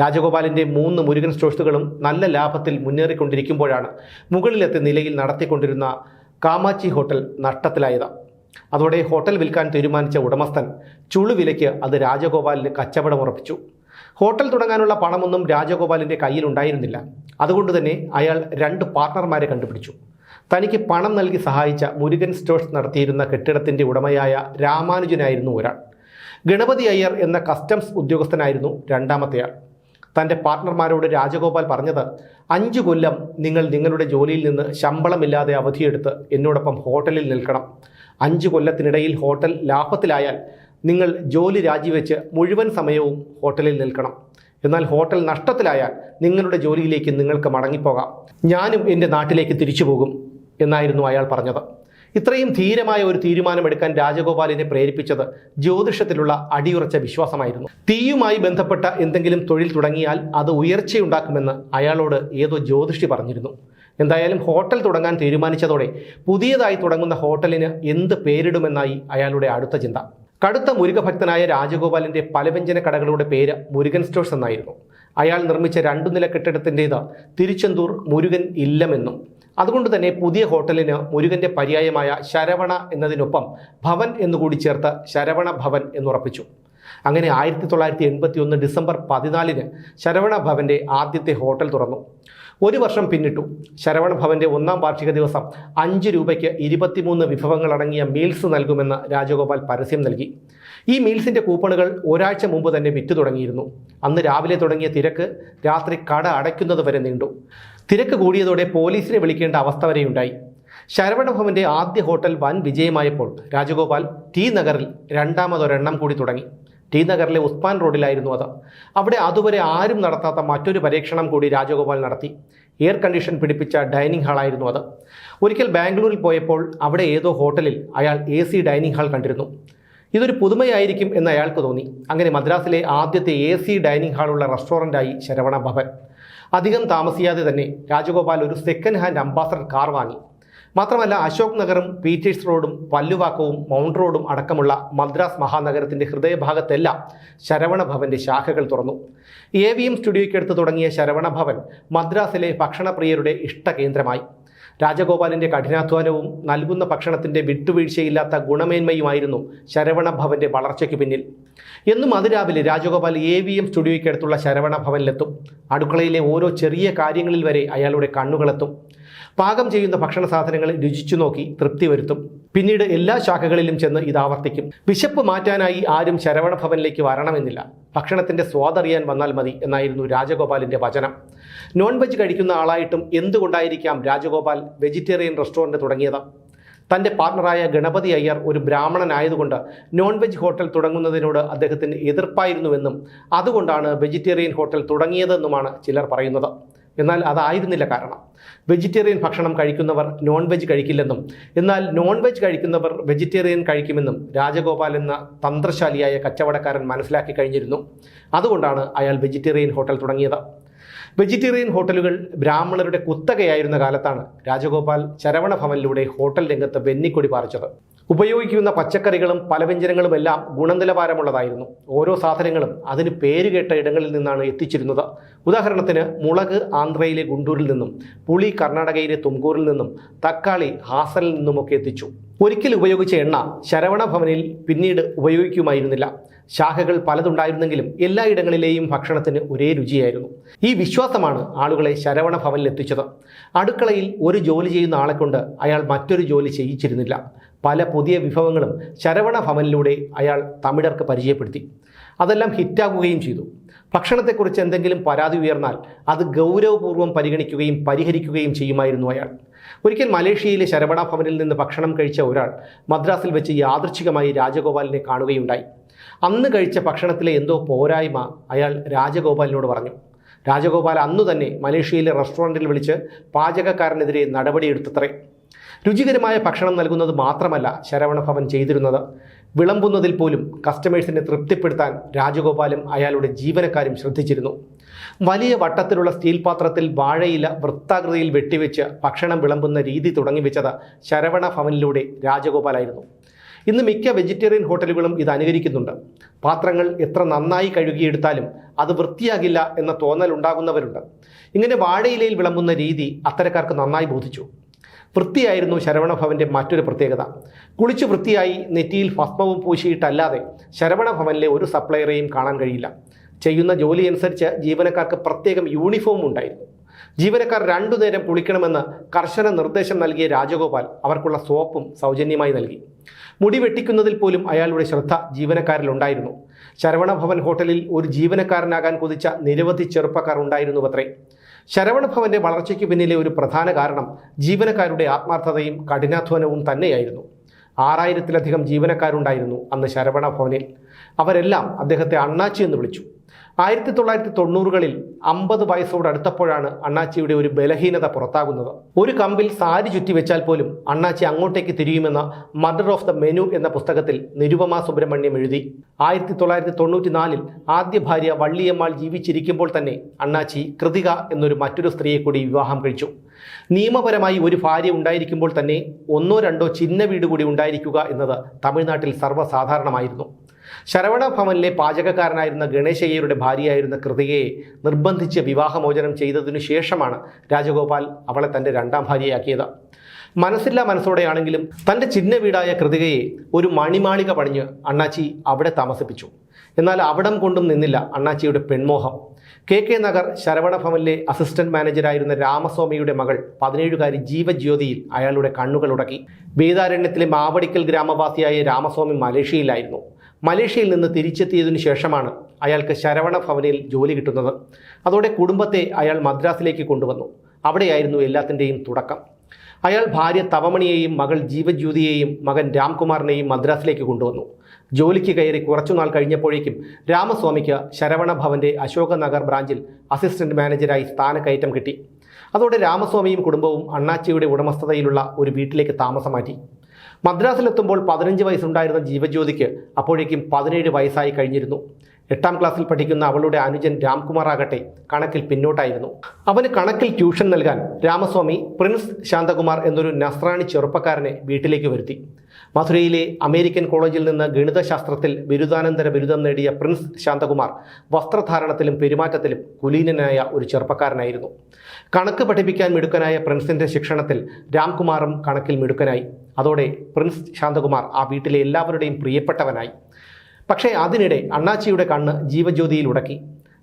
S1: രാജഗോപാലിന്റെ മൂന്ന് മുരുകൻ സ്റ്റോഴ്സുകളും നല്ല ലാഭത്തിൽ മുന്നേറിക്കൊണ്ടിരിക്കുമ്പോഴാണ് മുകളിലത്തെ നിലയിൽ നടത്തിക്കൊണ്ടിരുന്ന കാമാച്ചി ഹോട്ടൽ നഷ്ടത്തിലായത്. അതോടെ ഹോട്ടൽ വിൽക്കാൻ തീരുമാനിച്ച ഉടമസ്ഥൻ ചുളുവിലയ്ക്ക് അത് രാജഗോപാലിന് കച്ചവടം ഉറപ്പിച്ചു. ഹോട്ടൽ തുടങ്ങാനുള്ള പണമൊന്നും രാജഗോപാലിന്റെ കയ്യിലുണ്ടായിരുന്നില്ല. അതുകൊണ്ട് തന്നെ അയാൾ രണ്ട് പാർട്ണർമാരെ കണ്ടുപിടിച്ചു. തനിക്ക് പണം നൽകി സഹായിച്ച മുരുകൻ സ്റ്റോഴ്സ് നടത്തിയിരുന്ന കെട്ടിടത്തിന്റെ ഉടമയായ രാമാനുജനായിരുന്നു ഒരാൾ. ഗണപതി അയ്യർ എന്ന കസ്റ്റംസ് ഉദ്യോഗസ്ഥനായിരുന്നു രണ്ടാമത്തെയാൾ. തന്റെ പാർട്ണർമാരോട് രാജഗോപാൽ പറഞ്ഞത് അഞ്ച് കൊല്ലം നിങ്ങൾ നിങ്ങളുടെ ജോലിയിൽ നിന്ന് ശമ്പളമില്ലാതെ അവധിയെടുത്ത് എന്നോടൊപ്പം ഹോട്ടലിൽ നിൽക്കണം. അഞ്ച് കൊല്ലത്തിനിടയിൽ ഹോട്ടൽ ലാഭത്തിലായാൽ നിങ്ങൾ ജോലി രാജിവെച്ച് മുഴുവൻ സമയവും ഹോട്ടലിൽ നിൽക്കണം. എന്നാൽ ഹോട്ടൽ നഷ്ടത്തിലായാൽ നിങ്ങളുടെ ജോലിയിലേക്ക് നിങ്ങൾക്ക് മടങ്ങിപ്പോകാം. ഞാനും എന്റെ നാട്ടിലേക്ക് തിരിച്ചു പോകും എന്നായിരുന്നു അയാൾ പറഞ്ഞത്. ഇത്രയും ധീരമായ ഒരു തീരുമാനമെടുക്കാൻ രാജഗോപാലിനെ പ്രേരിപ്പിച്ചത് ജ്യോതിഷത്തിലുള്ള അടിയുറച്ച വിശ്വാസമായിരുന്നു. തീയുമായി ബന്ധപ്പെട്ട എന്തെങ്കിലും തൊഴിൽ തുടങ്ങിയാൽ അത് ഉയർച്ചയുണ്ടാക്കുമെന്ന് അയാളോട് ഏതോ ജ്യോതിഷി പറഞ്ഞിരുന്നു. എന്തായാലും ഹോട്ടൽ തുടങ്ങാൻ തീരുമാനിച്ചതോടെ പുതിയതായി തുടങ്ങുന്ന ഹോട്ടലിന് എന്ത് പേരിടുമെന്നായി അയാളുടെ അടുത്ത ചിന്ത. കടുത്ത മുരുകഭക്തനായ രാജഗോപാലിന്റെ പലവ്യഞ്ജന കടകളുടെ പേര് മുരുകൻ സ്റ്റോഴ്സ് എന്നായിരുന്നു. അയാൾ നിർമ്മിച്ച രണ്ടു നില കെട്ടിടത്തിന്റേത് തിരുച്ചെന്തൂർ മുരുകൻ ഇല്ലമെന്നും അതുകൊണ്ട് തന്നെ പുതിയ ഹോട്ടലിന് മുരുകന്റെ പര്യായമായ ശരവണ എന്നതിനൊപ്പം ഭവൻ എന്നുകൂടി ചേർത്ത് ശരവണ ഭവൻ എന്നുറപ്പിച്ചു. അങ്ങനെ ആയിരത്തി തൊള്ളായിരത്തി എൺപത്തി ഒന്ന് ഡിസംബർ പതിനാലിന് ശരവണ ഭവന്റെ ആദ്യത്തെ ഹോട്ടൽ തുറന്നു. ഒരു വർഷം പിന്നിട്ടു. ശരവണ ഭവന്റെ ഒന്നാം വാർഷിക ദിവസം അഞ്ച് രൂപയ്ക്ക് ഇരുപത്തിമൂന്ന് വിഭവങ്ങളടങ്ങിയ മീൽസ് നൽകുമെന്ന് രാജഗോപാൽ പരസ്യം നൽകി. ഈ മീൽസിന്റെ കൂപ്പണുകൾ ഒരാഴ്ച മുമ്പ് തന്നെ വിറ്റു തുടങ്ങിയിരുന്നു. അന്ന് രാവിലെ തുടങ്ങിയ തിരക്ക് രാത്രി കട അടയ്ക്കുന്നത് വരെ നീണ്ടു. തിരക്ക് കൂടിയതോടെ പോലീസിനെ വിളിക്കേണ്ട അവസ്ഥ വരെയുണ്ടായി. ശരവണഭവന്റെ ആദ്യ ഹോട്ടൽ വൻ വിജയമായപ്പോൾ രാജഗോപാൽ ടി നഗറിൽ രണ്ടാമതൊരെണ്ണം കൂടി തുടങ്ങി. ടി നഗറിലെ ഉസ്മാൻ റോഡിലായിരുന്നു അത്. അവിടെ അതുവരെ ആരും നടത്താത്ത മറ്റൊരു പരീക്ഷണം കൂടി രാജഗോപാൽ നടത്തി. എയർ കണ്ടീഷൻ പിടിപ്പിച്ച ഡൈനിങ് ഹാളായിരുന്നു അത്. ഒരിക്കൽ ബാംഗ്ലൂരിൽ പോയപ്പോൾ അവിടെ ഏതോ ഹോട്ടലിൽ അയാൾ എ സി ഡൈനിങ് ഹാൾ കണ്ടിരുന്നു. ഇതൊരു പുതുമയായിരിക്കും എന്ന് അയാൾക്ക് തോന്നി. അങ്ങനെ മദ്രാസിലെ ആദ്യത്തെ എ സി ഡൈനിങ് ഹാളുള്ള റെസ്റ്റോറന്റായി ശരവണ ഭവൻ. അധികം താമസിയാതെ തന്നെ രാജഗോപാൽ ഒരു സെക്കൻഡ് ഹാൻഡ് അംബാസഡർ കാർ വാങ്ങി. മാത്രമല്ല അശോക് നഗറും പീറ്റേഴ്സ് റോഡും പല്ലുവാക്കവും മൗണ്ട് റോഡും അടക്കമുള്ള മദ്രാസ് മഹാനഗരത്തിന്റെ ഹൃദയഭാഗത്തെല്ലാം ശരവണ ഭവന്റെ ശാഖകൾ തുറന്നു. എ വി എം സ്റ്റുഡിയോയ്ക്കടുത്ത് തുടങ്ങിയ ശരവണ ഭവൻ മദ്രാസിലെ ഭക്ഷണപ്രിയരുടെ ഇഷ്ടകേന്ദ്രമായി. രാജഗോപാലിന്റെ കഠിനാധ്വാനവും നൽകുന്ന ഭക്ഷണത്തിന്റെ വിട്ടുവീഴ്ചയില്ലാത്ത ഗുണമേന്മയുമായിരുന്നു ശരവണ വളർച്ചയ്ക്ക് പിന്നിൽ. എന്നും അതിരാവിലെ രാജഗോപാൽ എ വി എം സ്റ്റുഡിയോയ്ക്കടുത്തുള്ള ശരവണ ഭവനിലെത്തും. അടുക്കളയിലെ ഓരോ ചെറിയ കാര്യങ്ങളിൽ വരെ അയാളുടെ കണ്ണുകളെത്തും. പാകം ചെയ്യുന്ന ഭക്ഷണ സാധനങ്ങൾ രുചിച്ചു നോക്കി തൃപ്തി വരുത്തും. പിന്നീട് എല്ലാ ശാഖകളിലും ചെന്ന് ഇത് ആവർത്തിക്കും. വിശപ്പ് മാറ്റാനായി ആരും ശരവണ ഭവനിലേക്ക് വരണമെന്നില്ല. ഭക്ഷണത്തിന്റെ സ്വാദറിയാൻ വന്നാൽ മതി എന്നായിരുന്നു രാജഗോപാലിന്റെ വചനം. നോൺ വെജ് കഴിക്കുന്ന ആളായിട്ടും എന്തുകൊണ്ടായിരിക്കാം രാജഗോപാൽ വെജിറ്റേറിയൻ റെസ്റ്റോറന്റ് തുടങ്ങിയത്? തന്റെ പാർട്ണറായ ഗണപതി അയ്യർ ഒരു ബ്രാഹ്മണനായതുകൊണ്ട് നോൺ വെജ് ഹോട്ടൽ തുടങ്ങുന്നതിനോട് അദ്ദേഹത്തിന് എതിർപ്പായിരുന്നുവെന്നും അതുകൊണ്ടാണ് വെജിറ്റേറിയൻ ഹോട്ടൽ തുടങ്ങിയതെന്നുമാണ് ചിലർ പറയുന്നത്. എന്നാൽ അതായിരുന്നില്ല കാരണം. വെജിറ്റേറിയൻ ഭക്ഷണം കഴിക്കുന്നവർ നോൺ വെജ് കഴിക്കില്ലെന്നും എന്നാൽ നോൺ വെജ് കഴിക്കുന്നവർ വെജിറ്റേറിയൻ കഴിക്കുമെന്നും രാജഗോപാൽ എന്ന തന്ത്രശാലിയായ കച്ചവടക്കാരൻ മനസ്സിലാക്കി കഴിഞ്ഞിരുന്നു. അതുകൊണ്ടാണ് അയാൾ വെജിറ്റേറിയൻ ഹോട്ടൽ തുടങ്ങിയത്. വെജിറ്റേറിയൻ ഹോട്ടലുകൾ ബ്രാഹ്മണരുടെ കുത്തകയായിരുന്ന കാലത്താണ് രാജഗോപാൽ ശരവണ ഭവനിലൂടെ ഹോട്ടൽ രംഗത്ത് വെന്നിക്കൊടി പാറിച്ചത്. ഉപയോഗിക്കുന്ന പച്ചക്കറികളും പലവ്യഞ്ജനങ്ങളും എല്ലാം ഗുണനിലവാരമുള്ളതായിരുന്നു. ഓരോ സാധനങ്ങളും അതിന് പേരുകേട്ട ഇടങ്ങളിൽ നിന്നാണ് എത്തിച്ചിരുന്നത്. ഉദാഹരണത്തിന് മുളക് ആന്ധ്രയിലെ ഗുണ്ടൂരിൽ നിന്നും പുളി കർണാടകയിലെ തുംകൂറിൽ നിന്നും തക്കാളി ഹാസനിൽ നിന്നുമൊക്കെ എത്തിച്ചു. ഒരിക്കൽ ഉപയോഗിച്ച എണ്ണ ശരവണ ഭവനിൽ പിന്നീട് ഉപയോഗിക്കുമായിരുന്നില്ല. ശാഖകൾ പലതുണ്ടായിരുന്നെങ്കിലും എല്ലായിടങ്ങളിലെയും ഭക്ഷണത്തിന് ഒരേ രുചിയായിരുന്നു. ഈ വിശ്വാസമാണ് ആളുകളെ ശരവണ ഭവനിൽ എത്തിച്ചത്. അടുക്കളയിൽ ഒരു ജോലി ചെയ്യുന്ന ആളെക്കൊണ്ട് കൊണ്ട് അയാൾ മറ്റൊരു ജോലി ചെയ്യിച്ചിരുന്നില്ല. പല പുതിയ വിഭവങ്ങളും ശരവണ ഭവനിലൂടെ അയാൾ തമിഴർക്ക് പരിചയപ്പെടുത്തി. അതെല്ലാം ഹിറ്റാകുകയും ചെയ്തു. ഭക്ഷണത്തെക്കുറിച്ച് എന്തെങ്കിലും പരാതി ഉയർന്നാൽ അത് ഗൗരവപൂർവം പരിഗണിക്കുകയും പരിഹരിക്കുകയും ചെയ്യുമായിരുന്നു അയാൾ. ഒരിക്കൽ മലേഷ്യയിലെ ശരവണ ഭവനിൽ നിന്ന് ഭക്ഷണം കഴിച്ച ഒരാൾ മദ്രാസിൽ വെച്ച് യാദൃച്ഛികമായി രാജഗോപാലിനെ കാണുകയുണ്ടായി. അന്ന് കഴിച്ച ഭക്ഷണത്തിലെ എന്തോ പോരായ്മ അയാൾ രാജഗോപാലിനോട് പറഞ്ഞു. രാജഗോപാൽ അന്നു തന്നെ മലേഷ്യയിലെ റെസ്റ്റോറന്റിൽ വിളിച്ച് പാചകക്കാരനെതിരെ നടപടിയെടുത്തത്രേ. രുചികരമായ ഭക്ഷണം നൽകുന്നത് മാത്രമല്ല ശരവണഭവൻ ചെയ്തിരുന്നത്. വിളമ്പുന്നതിൽ പോലും കസ്റ്റമേഴ്സിനെ തൃപ്തിപ്പെടുത്താൻ രാജഗോപാലും അയാളുടെ ജീവനക്കാരും ശ്രദ്ധിച്ചിരുന്നു. വലിയ വട്ടത്തിലുള്ള സ്റ്റീൽ പാത്രത്തിൽ വാഴയില വൃത്താകൃതിയിൽ വെട്ടിവെച്ച് ഭക്ഷണം വിളമ്പുന്ന രീതി തുടങ്ങിവെച്ചത് ശരവണ ഭവനിലൂടെ രാജഗോപാലായിരുന്നു. ഇന്ന് മിക്ക വെജിറ്റേറിയൻ ഹോട്ടലുകളും ഇത് അനുകരിക്കുന്നുണ്ട്. പാത്രങ്ങൾ എത്ര നന്നായി കഴുകിയെടുത്താലും അത് വൃത്തിയാകില്ല എന്ന തോന്നൽ ഉണ്ടാകുന്നവരുണ്ട് ഇങ്ങനെ വാഴയിലയിൽ വിളമ്പുന്ന രീതി അത്തരക്കാർക്ക് നന്നായി ബോധിച്ചു. വൃത്തിയായിരുന്നു ശരവണഭവന്റെ മറ്റൊരു പ്രത്യേകത. കുളിച്ച് വൃത്തിയായി നെറ്റിയിൽ ഭസ്മവും പൂശിയിട്ടല്ലാതെ ശരവണഭവനിലെ ഒരു സപ്ലയറേയും കാണാൻ കഴിയില്ല. ചെയ്യുന്ന ജോലി അനുസരിച്ച് ജീവനക്കാർക്ക് പ്രത്യേകം യൂണിഫോം ഉണ്ടായിരുന്നു. ജീവനക്കാർ രണ്ടു നേരം കുളിക്കണമെന്ന് കർശന നിർദ്ദേശം നൽകിയ രാജഗോപാൽ അവർക്കുള്ള സോപ്പും സൗജന്യമായി നൽകി. മുടി വെട്ടിക്കുന്നതിൽ പോലും അയാളുടെ ശ്രദ്ധ ജീവനക്കാരിലുണ്ടായിരുന്നു ശരവണഭവൻ ഹോട്ടലിൽ ഒരു ജീവനക്കാരനാകാൻ കൊതിച്ച നിരവധി ചെറുപ്പക്കാർ ഉണ്ടായിരുന്നുവത്രേ ശരവണഭവന്റെ വളർച്ചയ്ക്ക് പിന്നിലെ ഒരു പ്രധാന കാരണം ജീവനക്കാരുടെ ആത്മാർത്ഥതയും കഠിനാധ്വാനവും തന്നെയായിരുന്നു. ആറായിരത്തിലധികം ജീവനക്കാരുണ്ടായിരുന്നു അന്ന് ശരവണ ഭവനിൽ. അവരെല്ലാം അദ്ദേഹത്തെ അണ്ണാച്ചി എന്ന് വിളിച്ചു. ആയിരത്തി തൊള്ളായിരത്തി തൊണ്ണൂറുകളിൽ അമ്പത് വയസ്സോട് അടുത്തപ്പോഴാണ് അണ്ണാച്ചിയുടെ ഒരു ബലഹീനത പുറത്താകുന്നത്. ഒരു കമ്പിൽ സാരി ചുറ്റി വെച്ചാൽ പോലും അണ്ണാച്ചി അങ്ങോട്ടേക്ക് തിരിയുമെന്ന മദർ ഓഫ് ദ മെനു എന്ന പുസ്തകത്തിൽ നിരുപമ സുബ്രഹ്മണ്യം എഴുതി. ആയിരത്തി തൊള്ളായിരത്തി തൊണ്ണൂറ്റി നാലിൽ ആദ്യ ഭാര്യ വള്ളിയമ്മാൾ ജീവിച്ചിരിക്കുമ്പോൾ തന്നെ അണ്ണാച്ചി കൃതിക എന്നൊരു മറ്റൊരു സ്ത്രീയെ കൂടി വിവാഹം കഴിച്ചു. നിയമപരമായി ഒരു ഭാര്യ ഉണ്ടായിരിക്കുമ്പോൾ തന്നെ ഒന്നോ രണ്ടോ ചിന്ന വീട് കൂടി ഉണ്ടായിരിക്കുക എന്നത് തമിഴ്നാട്ടിൽ സർവസാധാരണമായിരുന്നു. ശരവണ ഭവനിലെ പാചകക്കാരനായിരുന്ന ഗണേശയ്യരുടെ ഭാര്യയായിരുന്ന കൃതികയെ നിർബന്ധിച്ച് വിവാഹമോചനം ചെയ്തതിനു ശേഷമാണ് രാജഗോപാൽ അവളെ തന്റെ രണ്ടാം ഭാര്യയാക്കിയത്. മനസ്സില്ലാ മനസ്സോടെയാണെങ്കിലും തന്റെ ചിഹ്ന വീടായ കൃതികയെ ഒരു മണിമാളിക പണിഞ്ഞ് അണ്ണാച്ചി അവിടെ താമസിപ്പിച്ചു. എന്നാൽ അവിടം കൊണ്ടും നിന്നില്ല അണ്ണാച്ചിയുടെ പെൺമോഹം. കെ കെ നഗർ ശരവണ ഭവനിലെ അസിസ്റ്റന്റ് മാനേജരായിരുന്ന രാമസ്വാമിയുടെ മകൾ പതിനേഴുകാരി ജീവജ്യോതിയിൽ അയാളുടെ കണ്ണുകൾ ഉടക്കി. വേദാരണ്യത്തിലെ മാവടിക്കൽ ഗ്രാമവാസിയായ രാമസ്വാമി മലേഷ്യയിലായിരുന്നു. മലേഷ്യയിൽ നിന്ന് തിരിച്ചെത്തിയതിനു ശേഷമാണ് അയാൾക്ക് ശരവണ ഭവനിൽ ജോലി കിട്ടുന്നത്. അതോടെ കുടുംബത്തെ അയാൾ മദ്രാസിലേക്ക് കൊണ്ടുവന്നു. അവിടെയായിരുന്നു എല്ലാത്തിന്റെയും തുടക്കം. അയാൾ ഭാര്യ തവമണിയെയും മകൾ ജീവജ്യോതിയെയും മകൻ രാംകുമാറിനെയും മദ്രാസിലേക്ക് കൊണ്ടുവന്നു. ജോലിക്ക് കയറി കുറച്ചുനാൾ കഴിഞ്ഞപ്പോഴേക്കും രാമസ്വാമിക്ക് ശരവണ ഭവന്റെ അശോക നഗർ ബ്രാഞ്ചിൽ അസിസ്റ്റന്റ് മാനേജരായി സ്ഥാനക്കയറ്റം കിട്ടി. അതോടെ രാമസ്വാമിയും കുടുംബവും അണ്ണാച്ചിയുടെ ഉടമസ്ഥതയിലുള്ള ഒരു വീട്ടിലേക്ക് താമസം മാറ്റി മദ്രാസിലെത്തുമ്പോൾ പതിനഞ്ച് വയസ്സുണ്ടായിരുന്ന ജീവജ്യോതിക്ക് അപ്പോഴേക്കും പതിനേഴ് വയസ്സായി കഴിഞ്ഞിരുന്നു. എട്ടാം ക്ലാസ്സിൽ പഠിക്കുന്ന അവളുടെ അനുജൻ രാംകുമാർ ആകട്ടെ കണക്കിൽ പിന്നോട്ടായിരുന്നു. അവന് കണക്കിൽ ട്യൂഷൻ നൽകാൻ രാമസ്വാമി പ്രിൻസ് ശാന്തകുമാർ എന്നൊരു നസ്രാണി ചെറുപ്പക്കാരനെ വീട്ടിലേക്ക് വരുത്തി. മധുരയിലെ അമേരിക്കൻ കോളേജിൽ നിന്ന് ഗണിതശാസ്ത്രത്തിൽ ബിരുദാനന്തര ബിരുദം നേടിയ പ്രിൻസ് ശാന്തകുമാർ വസ്ത്രധാരണത്തിലും പെരുമാറ്റത്തിലും കുലീനനായ ഒരു ചെറുപ്പക്കാരനായിരുന്നു. കണക്ക് പഠിപ്പിക്കാൻ മിടുക്കനായ പ്രിൻസിന്റെ ശിക്ഷണത്തിൽ രാംകുമാറും കണക്കിൽ മിടുക്കനായി. അതോടെ പ്രിൻസ് ശാന്തകുമാർ ആ വീട്ടിലെ എല്ലാവരുടെയും പ്രിയപ്പെട്ടവനായി. പക്ഷേ അതിനിടെ അണ്ണാച്ചിയുടെ കണ്ണ് ജീവജ്യോതിയിൽ ഉടക്കി.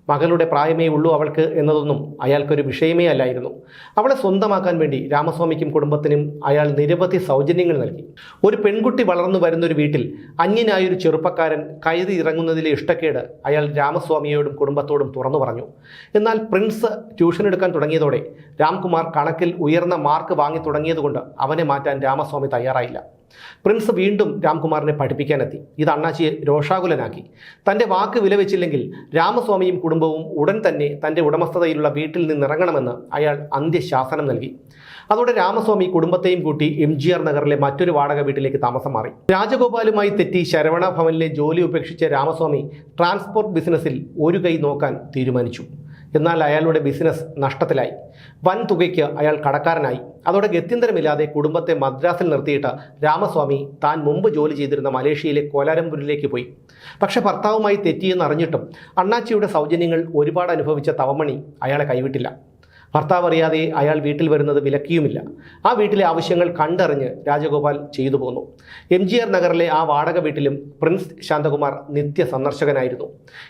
S1: മകളുടെ പ്രായമേ ഉള്ളൂ അവൾക്ക് എന്നതൊന്നും അയാൾക്കൊരു വിഷയമേ അല്ലായിരുന്നു. അവളെ സ്വന്തമാക്കാൻ വേണ്ടി രാമസ്വാമിക്കും കുടുംബത്തിനും അയാൾ നിരവധി സൗജന്യങ്ങൾ നൽകി. ഒരു പെൺകുട്ടി വളർന്നു വരുന്നൊരു വീട്ടിൽ അന്യനായൊരു ചെറുപ്പക്കാരൻ കയറി ഇറങ്ങുന്നതിലെ ഇഷ്ടക്കേട് അയാൾ രാമസ്വാമിയോടും കുടുംബത്തോടും തുറന്നു പറഞ്ഞു. എന്നാൽ പ്രിൻസ് ട്യൂഷൻ എടുക്കാൻ തുടങ്ങിയതോടെ രാംകുമാർ കണക്കിൽ ഉയർന്ന മാർക്ക് വാങ്ങി തുടങ്ങിയതുകൊണ്ട് അവനെ മാറ്റാൻ രാമസ്വാമി തയ്യാറായില്ല. പ്രിൻസ് വീണ്ടും രാംകുമാറിനെ പഠിപ്പിക്കാനെത്തി. ഇത് അണ്ണാച്ചിയെ രോഷാകുലനാക്കി. തന്റെ വാക്ക് വിലവെച്ചില്ലെങ്കിൽ രാമസ്വാമിയും കുടുംബവും ഉടൻ തന്നെ തന്റെ ഉടമസ്ഥതയിലുള്ള വീട്ടിൽ നിന്നിറങ്ങണമെന്ന് അയാൾ അന്ത്യശാസനം നൽകി. അതോടെ രാമസ്വാമി കുടുംബത്തെയും കൂട്ടി എം ജി ആർ നഗറിലെ മറ്റൊരു വാടക വീട്ടിലേക്ക് താമസം മാറി. രാജഗോപാലുമായി തെറ്റി ശരവണ ഭവനിലെ ജോലി ഉപേക്ഷിച്ച രാമസ്വാമി ട്രാൻസ്പോർട്ട് ബിസിനസ്സിൽ ഒരു കൈ നോക്കാൻ തീരുമാനിച്ചു. എന്നാൽ അയാളുടെ ബിസിനസ് നഷ്ടത്തിലായി. വൻ തുകയ്ക്ക് അയാൾ കടക്കാരനായി. അതോടെ ഗത്യന്തരമില്ലാതെ കുടുംബത്തെ മദ്രാസിൽ നിർത്തിയിട്ട് രാമസ്വാമി താൻ മുമ്പ് ജോലി ചെയ്തിരുന്ന മലേഷ്യയിലെ കോലാലംപൂരിലേക്ക് പോയി. പക്ഷെ ഭർത്താവുമായി തെറ്റിയെന്ന് അറിഞ്ഞിട്ടും അണ്ണാച്ചിയുടെ സൗജന്യങ്ങൾ ഒരുപാട് അനുഭവിച്ച തവമണി അയാളെ കൈവിട്ടില്ല. ഭർത്താവ് അറിയാതെ അയാൾ വീട്ടിൽ വരുന്നത് വിലക്കിയുമില്ല. ആ വീട്ടിലെ ആവശ്യങ്ങൾ കണ്ടറിഞ്ഞ് രാജഗോപാൽ ചെയ്തു പോന്നു. എം ജി ആർ നഗറിലെ ആ വാടക വീട്ടിലും പ്രിൻസ് ശാന്തകുമാർ നിത്യ സന്ദർശകനായിരുന്നു.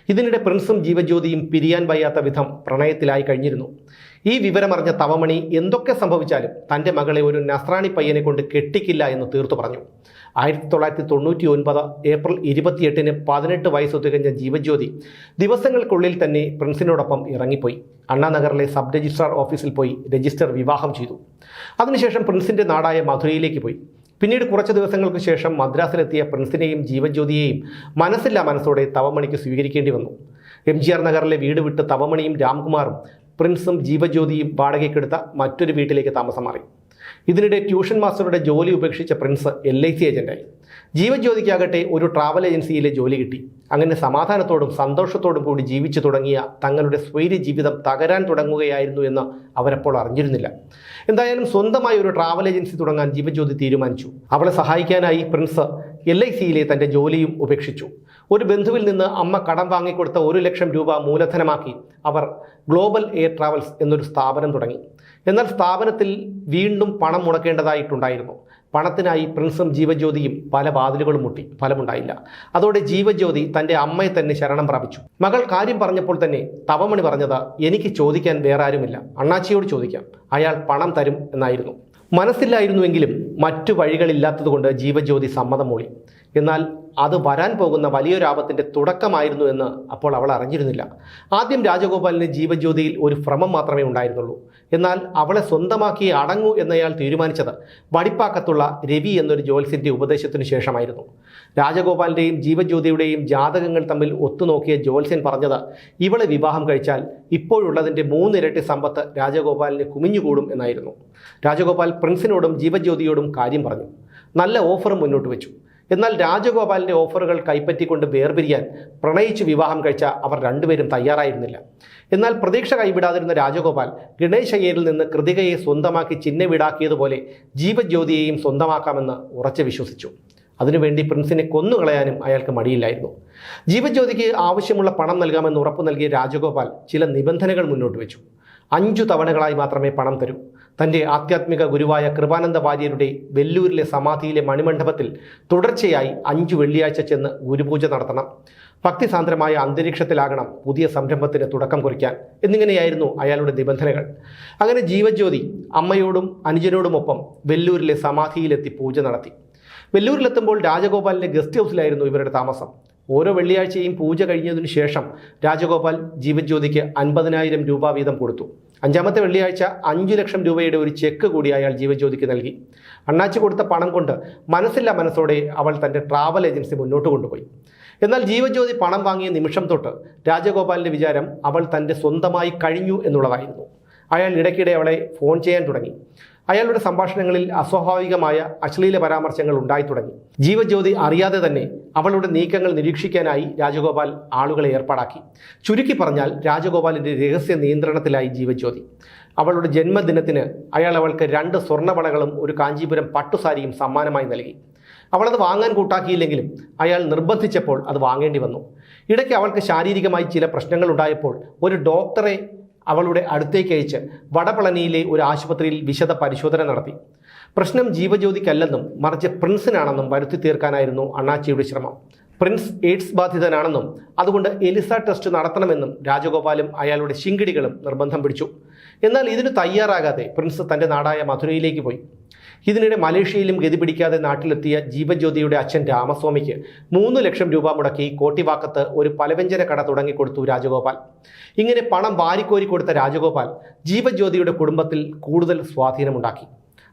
S1: ഇതിനിടെ പ്രിൻസും ജീവജ്യോതിയും പിരിയാൻ വയ്യാത്ത വിധം പ്രണയത്തിലായി കഴിഞ്ഞിരുന്നു. ഈ വിവരമറിഞ്ഞ തവമണി എന്തൊക്കെ സംഭവിച്ചാലും തന്റെ മകളെ ഒരു നസ്രാണി പയ്യനെ കൊണ്ട് കെട്ടിക്കില്ല എന്ന് തീർത്തു പറഞ്ഞു. ആയിരത്തി തൊള്ളായിരത്തി തൊണ്ണൂറ്റി ഒൻപത് ഏപ്രിൽ ഇരുപത്തിയെട്ടിന് പതിനെട്ട് വയസ്സ് തികഞ്ഞ ജീവജ്യോതി ദിവസങ്ങൾക്കുള്ളിൽ തന്നെ പ്രിൻസിനോടൊപ്പം ഇറങ്ങിപ്പോയി. അണ്ണാനഗറിലെ സബ് രജിസ്ട്രാർ ഓഫീസിൽ പോയി രജിസ്റ്റർ വിവാഹം ചെയ്തു. അതിനുശേഷം പ്രിൻസിന്റെ നാടായ മധുരയിലേക്ക് പോയി. പിന്നീട് കുറച്ച് ദിവസങ്ങൾക്ക് ശേഷം മദ്രാസിലെത്തിയ പ്രിൻസിനെയും ജീവജ്യോതിയെയും മനസ്സില്ലാ മനസ്സോടെ തവമണിക്ക് സ്വീകരിക്കേണ്ടി വന്നു. എം ജി ആർ നഗറിലെ വീട് വിട്ട് തവമണിയും രാംകുമാറും പ്രിൻസും ജീവജ്യോതിയും വാടകയ്ക്കെടുത്ത മറ്റൊരു വീട്ടിലേക്ക് താമസം മാറി. ഇതിനിടെ ട്യൂഷൻ മാസ്റ്ററുടെ ജോലി ഉപേക്ഷിച്ച പ്രിൻസ് എൽ ഐ സി ഏജന്റായി ജീവജ്യോതിക്കാകട്ടെ ഒരു ട്രാവൽ ഏജൻസിയിലെ ജോലി കിട്ടി. അങ്ങനെ സമാധാനത്തോടും സന്തോഷത്തോടും കൂടി ജീവിച്ചു തുടങ്ങിയ തങ്ങളുടെ സ്വൈര്യ ജീവിതം തകരാൻ തുടങ്ങുകയായിരുന്നു എന്ന് അവരപ്പോൾ അറിഞ്ഞിരുന്നില്ല. എന്തായാലും സ്വന്തമായി ഒരു ട്രാവൽ ഏജൻസി തുടങ്ങാൻ ജീവജ്യോതി തീരുമാനിച്ചു. അവളെ സഹായിക്കാനായി പ്രിൻസ് എൽ ഐ സിയിലെ തന്റെ ജോലിയും ഉപേക്ഷിച്ചു. ഒരു ബന്ധുവിൽ നിന്ന് അമ്മ കടം വാങ്ങിക്കൊടുത്ത ഒരു ലക്ഷം രൂപ മൂലധനമാക്കി അവർ ഗ്ലോബൽ എയർ ട്രാവൽസ് എന്നൊരു സ്ഥാപനം തുടങ്ങി. എന്നാൽ സ്ഥാപനത്തിൽ വീണ്ടും പണം മുടക്കേണ്ടതായിട്ടുണ്ടായിരുന്നു. പണത്തിനായി പ്രിൻസും ജീവജ്യോതിയും പല വാതിലുകളും മുട്ടി ഫലമുണ്ടായില്ല. അതോടെ ജീവജ്യോതി തന്റെ അമ്മയെ തന്നെ ശരണം പ്രാപിച്ചു. മകൾ കാര്യം പറഞ്ഞപ്പോൾ തന്നെ തവമണി പറഞ്ഞത് എനിക്ക് ചോദിക്കാൻ വേറെ ആരുമില്ല അണ്ണാച്ചിയോട് ചോദിക്കാം. അയാൾ പണം തരും എന്നായിരുന്നു. മനസ്സില്ലായിരുന്നുവെങ്കിലും മറ്റു വഴികളില്ലാത്തതുകൊണ്ട് ജീവജ്യോതി സമ്മതം മൂളി. എന്നാൽ അത് വരാൻ പോകുന്ന വലിയൊരു ആപത്തിന്റെ തുടക്കമായിരുന്നു എന്ന് അപ്പോൾ അവൾ അറിഞ്ഞിരുന്നില്ല. ആദ്യം രാജഗോപാലിന് ജീവജ്യോതിയിൽ ഒരു ഭ്രമം മാത്രമേ ഉണ്ടായിരുന്നുള്ളൂ. എന്നാൽ അവളെ സ്വന്തമാക്കി അടങ്ങൂ എന്നയാൾ തീരുമാനിച്ചത് വടിപ്പാക്കത്തുള്ള രവി എന്നൊരു ജ്യോത്സ്യന്റെ ഉപദേശത്തിനു ശേഷമായിരുന്നു. രാജഗോപാലിന്റെയും ജീവജ്യോതിയുടെയും ജാതകങ്ങൾ തമ്മിൽ ഒത്തുനോക്കിയ ജ്യോത്സ്യൻ പറഞ്ഞത് ഇവളെ വിവാഹം കഴിച്ചാൽ ഇപ്പോഴുള്ളതിന്റെ മൂന്നിരട്ടി സമ്പത്ത് രാജഗോപാലിന് കുമിഞ്ഞുകൂടും എന്നായിരുന്നു. രാജഗോപാൽ പ്രിൻസിനോടും ജീവജ്യോതിയോടും കാര്യം പറഞ്ഞു. നല്ല ഓഫറും മുന്നോട്ട് വെച്ചു. എന്നാൽ രാജഗോപാലിന്റെ ഓഫറുകൾ കൈപ്പറ്റിക്കൊണ്ട് വേർപിരിയാൻ പ്രണയിച്ച് വിവാഹം കഴിച്ച അവർ രണ്ടുപേരും തയ്യാറായിരുന്നില്ല. എന്നാൽ പ്രതീക്ഷ കൈവിടാതിരുന്ന രാജഗോപാൽ ഗണേശ് അയ്യരിൽ നിന്ന് കൃതികയെ സ്വന്തമാക്കി ചിഹ്നവിടാക്കിയതുപോലെ ജീവജ്യോതിയെയും സ്വന്തമാക്കാമെന്ന് ഉറച്ചു വിശ്വസിച്ചു. അതിനുവേണ്ടി പ്രിൻസിനെ കൊന്നുകളയാനും അയാൾക്ക് മടിയില്ലായിരുന്നു. ജീവജ്യോതിക്ക് ആവശ്യമുള്ള പണം നൽകാമെന്ന് ഉറപ്പു നൽകിയ രാജഗോപാൽ ചില നിബന്ധനകൾ മുന്നോട്ട് വെച്ചു. അഞ്ചു തവണകളായി മാത്രമേ പണം തരൂ. തന്റെ ആധ്യാത്മിക ഗുരുവായ കൃപാനന്ദ വാര്യരുടെ വെല്ലൂരിലെ സമാധിയിലെ മണിമണ്ഡപത്തിൽ തുടർച്ചയായി അഞ്ചു വെള്ളിയാഴ്ച ചെന്ന് ഗുരുപൂജ നടത്തണം. ഭക്തിസാന്ദ്രമായ അന്തരീക്ഷത്തിലാകണം പുതിയ സംരംഭത്തിന് തുടക്കം കുറിക്കാൻ. എന്നിങ്ങനെയായിരുന്നു അയാളുടെ നിബന്ധനകൾ. അങ്ങനെ ജീവജ്യോതി അമ്മയോടും അനുജനോടുമൊപ്പം വെല്ലൂരിലെ സമാധിയിലെത്തി പൂജ നടത്തി. വെല്ലൂരിലെത്തുമ്പോൾ രാജഗോപാലിന്റെ ഗസ്റ്റ് ഹൗസിലായിരുന്നു ഇവരുടെ താമസം. ഓരോ വെള്ളിയാഴ്ചയും പൂജ കഴിഞ്ഞതിനു ശേഷം രാജഗോപാൽ ജീവജ്യോതിക്ക് അൻപതിനായിരം രൂപ വീതം കൊടുത്തു. അഞ്ചാമത്തെ വെള്ളിയാഴ്ച അഞ്ചു ലക്ഷം രൂപയുടെ ഒരു ചെക്ക് കൂടി അയാൾ ജീവജ്യോതിക്ക് നൽകി. അണ്ണാച്ചി കൊടുത്ത പണം കൊണ്ട് മനസ്സില്ല മനസ്സോടെ അവൾ തന്റെ ട്രാവൽ ഏജൻസി മുന്നോട്ട് കൊണ്ടുപോയി. എന്നാൽ ജീവജ്യോതി പണം വാങ്ങിയ നിമിഷം തൊട്ട് രാജഗോപാലിന്റെ വിചാരം അവൾ തന്റെ സ്വന്തമായി കഴിഞ്ഞു എന്നുള്ളതായിരുന്നു. അയാൾ ഇടയ്ക്കിടെ അവളെ ഫോൺ ചെയ്യാൻ തുടങ്ങി. അയാളുടെ സംഭാഷണങ്ങളിൽ അസ്വാഭാവികമായ അശ്ലീല പരാമർശങ്ങൾ ഉണ്ടായി തുടങ്ങി. ജീവജ്യോതി അറിയാതെ തന്നെ അവളുടെ നീക്കങ്ങൾ നിരീക്ഷിക്കാനായി രാജഗോപാൽ ആളുകളെ ഏർപ്പാടാക്കി. ചുരുക്കി പറഞ്ഞാൽ രാജഗോപാലിന്റെ രഹസ്യ നിയന്ത്രണത്തിലായി ജീവജ്യോതി. അവളുടെ ജന്മദിനത്തിന് അയാൾ അവൾക്ക് രണ്ട് സ്വർണവളകളും ഒരു കാഞ്ചീപുരം പട്ടുസാരിയും സമ്മാനമായി നൽകി. അവളത് വാങ്ങാൻ കൂട്ടാക്കിയില്ലെങ്കിലും അയാൾ നിർബന്ധിച്ചപ്പോൾ അത് വാങ്ങേണ്ടി വന്നു. ഇടയ്ക്ക് അവൾക്ക് ശാരീരികമായി ചില പ്രശ്നങ്ങൾ ഉണ്ടായപ്പോൾ ഒരു ഡോക്ടറെ അവളുടെ അടുത്തേക്ക് അയച്ച് വടപളനിയിലെ ഒരു ആശുപത്രിയിൽ വിശദ പരിശോധന നടത്തി. പ്രശ്നം ജീവജ്യോതിക്കല്ലെന്നും മറിച്ച് പ്രിൻസിനാണെന്നും വരുത്തി തീർക്കാനായിരുന്നു അണ്ണാച്ചിയുടെ ശ്രമം. പ്രിൻസ് എയ്ഡ്സ് ബാധിതനാണെന്നും അതുകൊണ്ട് എലിസ ടെസ്റ്റ് നടത്തണമെന്നും രാജഗോപാലും അയാളുടെ ശിങ്കിടികളും നിർബന്ധം പിടിച്ചു. എന്നാൽ ഇതിന് തയ്യാറാകാതെ പ്രിൻസ് തന്റെ നാടായ മധുരയിലേക്ക് പോയി. ഇതിനിടെ മലേഷ്യയിലും ഗതി പിടിക്കാതെ നാട്ടിലെത്തിയ ജീവജ്യോതിയുടെ അച്ഛൻ രാമസ്വാമിക്ക് മൂന്ന് ലക്ഷം രൂപ മുടക്കി കോട്ടിവാക്കത്ത് ഒരു പലവ്യഞ്ജന കട തുടങ്ങിക്കൊടുത്തു രാജഗോപാൽ. ഇങ്ങനെ പണം വാരിക്കോരി കൊടുത്ത രാജഗോപാൽ ജീവജ്യോതിയുടെ കുടുംബത്തിൽ കൂടുതൽ സ്വാധീനമുണ്ടാക്കി.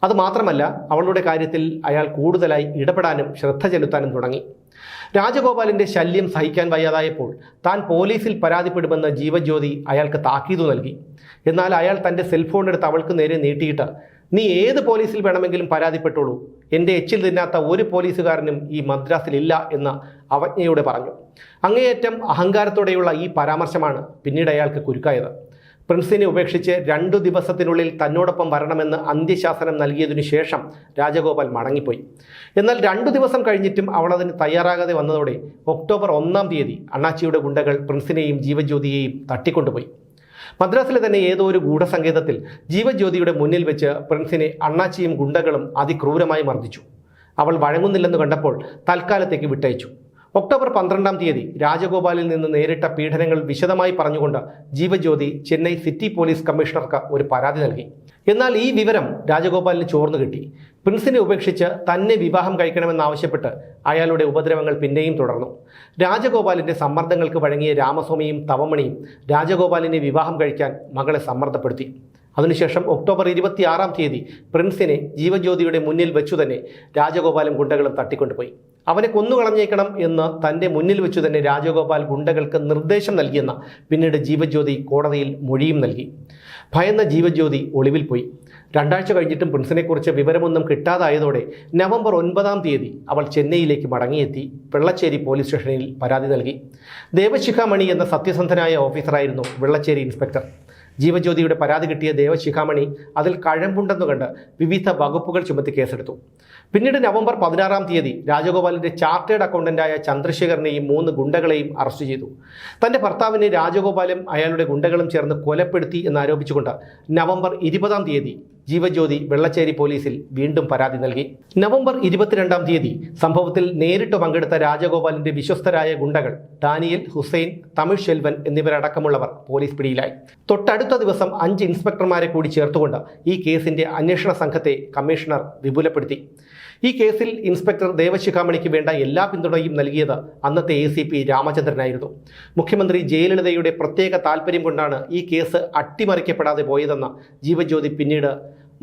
S1: അതുമാത്രമല്ല അവളുടെ കാര്യത്തിൽ അയാൾ കൂടുതലായി ഇടപെടാനും ശ്രദ്ധ ചെലുത്താനും തുടങ്ങി. രാജഗോപാലിന്റെ ശല്യം സഹിക്കാൻ വയ്യാതായപ്പോൾ താൻ പോലീസിൽ പരാതിപ്പെടുമെന്ന് ജീവജ്യോതി അയാൾക്ക് താക്കീതു നൽകി. എന്നാൽ അയാൾ തന്റെ സെൽഫോൺ എടുത്ത് അവൾക്ക് നേരെ നീട്ടിയിട്ട് നീ ഏത് പോലീസിൽ വേണമെങ്കിലും പരാതിപ്പെട്ടോളൂ. എന്റെ എച്ചിൽ തിന്നാത്ത ഒരു പോലീസുകാരനും ഈ മദ്രാസിലില്ല എന്ന് അവജ്ഞയോടെ പറഞ്ഞു. അങ്ങേയറ്റം അഹങ്കാരത്തോടെയുള്ള ഈ പരാമർശമാണ് പിന്നീട് അയാൾക്ക് കുരുക്കായത്. പ്രിൻസിനെ ഉപേക്ഷിച്ച് രണ്ടു ദിവസത്തിനുള്ളിൽ തന്നോടൊപ്പം വരണമെന്ന് അന്ത്യശാസനം നൽകിയതിനു ശേഷം രാജഗോപാൽ മടങ്ങിപ്പോയി. എന്നാൽ രണ്ടു ദിവസം കഴിഞ്ഞിട്ടും അവൾ അതിന് തയ്യാറാകാതെ വന്നതോടെ ഒക്ടോബർ ഒന്നാം തീയതി അണ്ണാച്ചിയുടെ ഗുണ്ടകൾ പ്രിൻസിനെയും ജീവജ്യോതിയെയും തട്ടിക്കൊണ്ടുപോയി. മദ്രാസിലെ തന്നെ ഏതോ ഒരു ഗൂഢസങ്കേതത്തിൽ ജീവജ്യോതിയുടെ മുന്നിൽ വെച്ച് പ്രിൻസിനെ അണ്ണാച്ചിയും ഗുണ്ടകളും അതിക്രൂരമായി മർദ്ദിച്ചു. അവൾ വഴങ്ങുന്നില്ലെന്ന് കണ്ടപ്പോൾ തൽക്കാലത്തേക്ക് വിട്ടയച്ചു. ഒക്ടോബർ പന്ത്രണ്ടാം തീയതി രാജഗോപാലിൽ നിന്ന് നേരിട്ട പീഡനങ്ങൾ വിശദമായി പറഞ്ഞുകൊണ്ട് ജീവജ്യോതി ചെന്നൈ സിറ്റി പോലീസ് കമ്മീഷണർക്ക് ഒരു പരാതി നൽകി. എന്നാൽ ഈ വിവരം രാജഗോപാലിന് ചോർന്നു കിട്ടി. പ്രിൻസിനെ ഉപേക്ഷിച്ച് തന്നെ വിവാഹം കഴിക്കണമെന്നാവശ്യപ്പെട്ട് അയാളുടെ ഉപദ്രവങ്ങൾ പിന്നെയും തുടർന്നു. രാജഗോപാലിന്റെ സമ്മർദ്ദങ്ങൾക്ക് വഴങ്ങിയ രാമസ്വാമിയും തവമണിയും രാജഗോപാലിനെ വിവാഹം കഴിക്കാൻ മകളെ സമ്മർദ്ദപ്പെടുത്തി. അതിനുശേഷം ഒക്ടോബർ ഇരുപത്തിയാറാം തീയതി പ്രിൻസിനെ ജീവജ്യോതിയുടെ മുന്നിൽ വെച്ചു തന്നെ രാജഗോപാലും ഗുണ്ടകളും തട്ടിക്കൊണ്ടുപോയി. അവനെ കൊന്നുകളഞ്ഞേക്കണം എന്ന് തന്റെ മുന്നിൽ വെച്ചു തന്നെ രാജഗോപാൽ ഗുണ്ടകൾക്ക് നിർദ്ദേശം നൽകിയെന്ന പിന്നീട് ജീവജ്യോതി കോടതിയിൽ മൊഴിയും നൽകി. ഭയന്ന ജീവജ്യോതി ഒളിവിൽ പോയി. രണ്ടാഴ്ച കഴിഞ്ഞിട്ടും പ്രിൻസിനെക്കുറിച്ച് വിവരമൊന്നും കിട്ടാതായതോടെ നവംബർ ഒൻപതാം തീയതി അവൾ ചെന്നൈയിലേക്ക് മടങ്ങിയെത്തി വെള്ളച്ചേരി പോലീസ് സ്റ്റേഷനിൽ പരാതി നൽകി. ദേവശിഖാമണി എന്ന സത്യസന്ധനായ ഓഫീസറായിരുന്നു വെള്ളച്ചേരി ഇൻസ്പെക്ടർ. ജീവജ്യോതിയുടെ പരാതി കിട്ടിയ ദേവശിഖാമണി അതിൽ കഴമ്പുണ്ടെന്നു കണ്ട് വിവിധ വകുപ്പുകൾ ചുമത്തി കേസെടുത്തു. പിന്നീട് നവംബർ പതിനാറാം തീയതി രാജഗോപാലിന്റെ ചാർട്ടേഡ് അക്കൗണ്ടന്റായ ചന്ദ്രശേഖരനെയും മൂന്ന് ഗുണ്ടകളെയും അറസ്റ്റ് ചെയ്തു. തന്റെ ഭർത്താവിനെ രാജഗോപാലും അയാളുടെ ഗുണ്ടകളും ചേർന്ന് കൊലപ്പെടുത്തി എന്നാരോപിച്ചുകൊണ്ട് നവംബർ ഇരുപതാം തീയതി ജീവജ്യോതി വെള്ളച്ചേരി പോലീസിൽ വീണ്ടും പരാതി നൽകി. നവംബർ ഇരുപത്തിരണ്ടാം തീയതി സംഭവത്തിൽ നേരിട്ട് പങ്കെടുത്ത രാജഗോപാലിന്റെ വിശ്വസ്തരായ ഗുണ്ടകൾ ഡാനിയൽ ഹുസൈൻ തമിഴ് ശെൽവൻ എന്നിവരടക്കമുള്ളവർ പോലീസ് പിടിയിലായി. തൊട്ടടുത്ത ദിവസം അഞ്ച് ഇൻസ്പെക്ടർമാരെ കൂടി ചേർത്തുകൊണ്ട് ഈ കേസിന്റെ അന്വേഷണ സംഘത്തെ കമ്മീഷണർ വിപുലപ്പെടുത്തി. ഈ കേസിൽ ഇൻസ്പെക്ടർ ദേവശിഖാമണിക്ക് വേണ്ട എല്ലാ പിന്തുണയും നൽകിയത് അന്നത്തെ എ സി പി രാമചന്ദ്രനായിരുന്നു. മുഖ്യമന്ത്രി ജയലളിതയുടെ പ്രത്യേക താല്പര്യം കൊണ്ടാണ് ഈ കേസ് അട്ടിമറിക്കപ്പെടാതെ പോയതെന്ന് ജീവജ്യോതി പിന്നീട്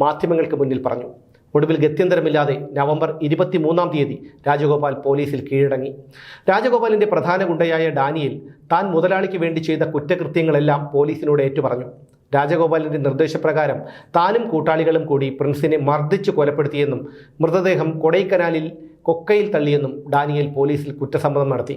S1: മാധ്യമങ്ങൾക്ക് മുന്നിൽ പറഞ്ഞു. ഒടുവിൽ ഗത്യന്തരമില്ലാതെ നവംബർ ഇരുപത്തിമൂന്നാം തീയതി രാജഗോപാൽ പോലീസിൽ കീഴടങ്ങി. രാജഗോപാലിന്റെ പ്രധാന ഗുണ്ടയായ ഡാനിയൽ താൻ മുതലാളിക്ക് വേണ്ടി ചെയ്ത കുറ്റകൃത്യങ്ങളെല്ലാം പോലീസിനോട് ഏറ്റുപറഞ്ഞു. രാജഗോപാലിന്റെ നിർദ്ദേശപ്രകാരം താനും കൂട്ടാളികളും കൂടി പ്രിൻസിനെ മർദ്ദിച്ചു കൊലപ്പെടുത്തിയെന്നും മൃതദേഹം കൊടൈക്കനാലിൽ കൊക്കയിൽ തള്ളിയെന്നും ഡാനിയൽ പോലീസിൽ കുറ്റസമ്മതം നടത്തി.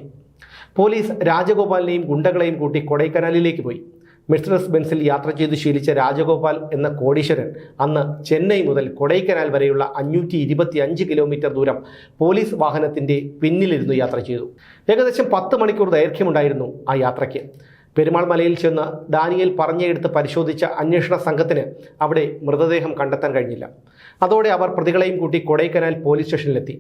S1: പോലീസ് രാജഗോപാലിനെയും ഗുണ്ടകളെയും കൂട്ടി കൊടൈക്കനാലിലേക്ക് പോയി. മെഴ്സറസ് ബെൻസിൽ യാത്ര ചെയ്ത് ശീലിച്ച രാജഗോപാൽ എന്ന കോടീശ്വരൻ അന്ന് ചെന്നൈ മുതൽ കൊടൈക്കനാൽ വരെയുള്ള അഞ്ഞൂറ്റി ഇരുപത്തി അഞ്ച് കിലോമീറ്റർ ദൂരം പോലീസ് വാഹനത്തിന്റെ പിന്നിലിരുന്ന് യാത്ര ചെയ്തു. ഏകദേശം പത്ത് മണിക്കൂർ ദൈർഘ്യമുണ്ടായിരുന്നു ആ യാത്രയ്ക്ക്. പെരുമാൾ മലയിൽ ചെന്ന് ഡാനിയൽ പറഞ്ഞെടുത്ത് പരിശോധിച്ച അന്വേഷണ സംഘത്തിന് അവിടെ മൃതദേഹം കണ്ടെത്താൻ കഴിഞ്ഞില്ല. അതോടെ അവർ പ്രതികളെയും കൂട്ടി കൊടൈക്കനാൽ പോലീസ് സ്റ്റേഷനിലെത്തി.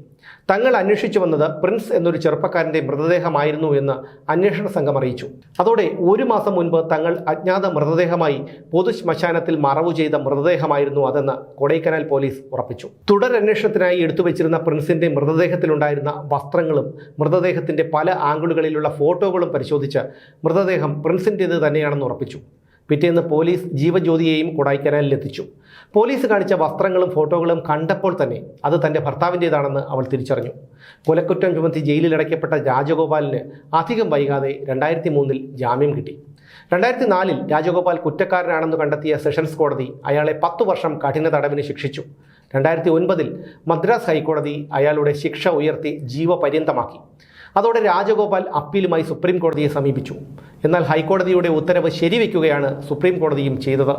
S1: തങ്ങൾ അന്വേഷിച്ചു വന്നത് പ്രിൻസ് എന്നൊരു ചെറുപ്പക്കാരന്റെ മൃതദേഹമായിരുന്നു എന്ന് അന്വേഷണ സംഘം അറിയിച്ചു. അതോടെ ഒരു മാസം മുൻപ് തങ്ങൾ അജ്ഞാത മൃതദേഹമായി പൊതു ശ്മശാനത്തിൽ മറവു ചെയ്ത മൃതദേഹമായിരുന്നു അതെന്ന് കൊടൈക്കനാൽ പോലീസ് ഉറപ്പിച്ചു. തുടരന്വേഷണത്തിനായി എടുത്തുവച്ചിരുന്ന പ്രിൻസിന്റെ മൃതദേഹത്തിലുണ്ടായിരുന്ന വസ്ത്രങ്ങളും മൃതദേഹത്തിന്റെ പല ആംഗിളുകളിലുള്ള ഫോട്ടോകളും പരിശോധിച്ച് മൃതദേഹം പ്രിൻസിന്റേത് തന്നെയാണെന്ന് ഉറപ്പിച്ചു. പിറ്റേന്ന് പോലീസ് ജീവജ്യോതിയെയും കൊടൈക്കനാലിൽ എത്തിച്ചു പോലീസ് കാണിച്ച വസ്ത്രങ്ങളും ഫോട്ടോകളും കണ്ടപ്പോൾ തന്നെ അത് തന്റെ ഭർത്താവിന്റേതാണെന്ന് അവൾ തിരിച്ചറിഞ്ഞു. കൊലക്കുറ്റം ചുമത്തി ജയിലിലടയ്ക്കപ്പെട്ട രാജഗോപാലിന് അധികം വൈകാതെ രണ്ടായിരത്തി മൂന്നിൽ ജാമ്യം കിട്ടി. രണ്ടായിരത്തി നാലിൽ രാജഗോപാൽ കുറ്റക്കാരനാണെന്ന് കണ്ടെത്തിയ സെഷൻസ് കോടതി അയാളെ പത്തു വർഷം കഠിന തടവിന് ശിക്ഷിച്ചു. രണ്ടായിരത്തി ഒൻപതിൽ മദ്രാസ് ഹൈക്കോടതി അയാളുടെ ശിക്ഷ ഉയർത്തി ജീവപര്യന്തമാക്കി. അതോടെ രാജഗോപാൽ അപ്പീലുമായി സുപ്രീം കോടതിയെ സമീപിച്ചു. എന്നാൽ ഹൈക്കോടതിയുടെ ഉത്തരവ് ശരിവെക്കുകയാണ് സുപ്രീം കോടതിയും ചെയ്തത്.